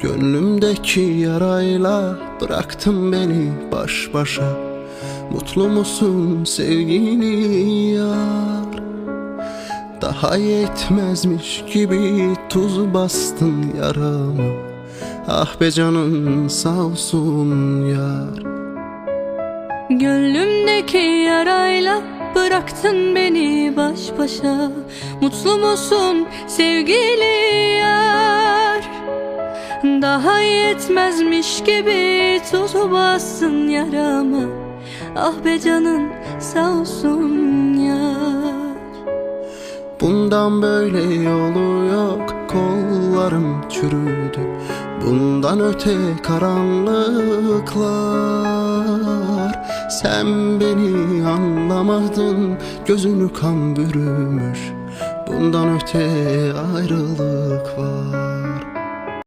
Gönlümdeki yarayla bıraktın beni baş başa. Mutlu musun sevgili yar? Daha yetmezmiş gibi tuz bastın yarama. Ah be canın sağ olsun yar. Gönlümdeki yarayla bıraktın beni baş başa. Mutlu musun sevgili yar Daha yetmezmiş gibi tuzu bassın yarama. Ah be canın sağ olsun yar. Bundan böyle yolu yok Kollarım çürüdü. Bundan öte karanlıklar. Sen beni anlamadın Gözünü kan bürümüş. Bundan öte ayrılık var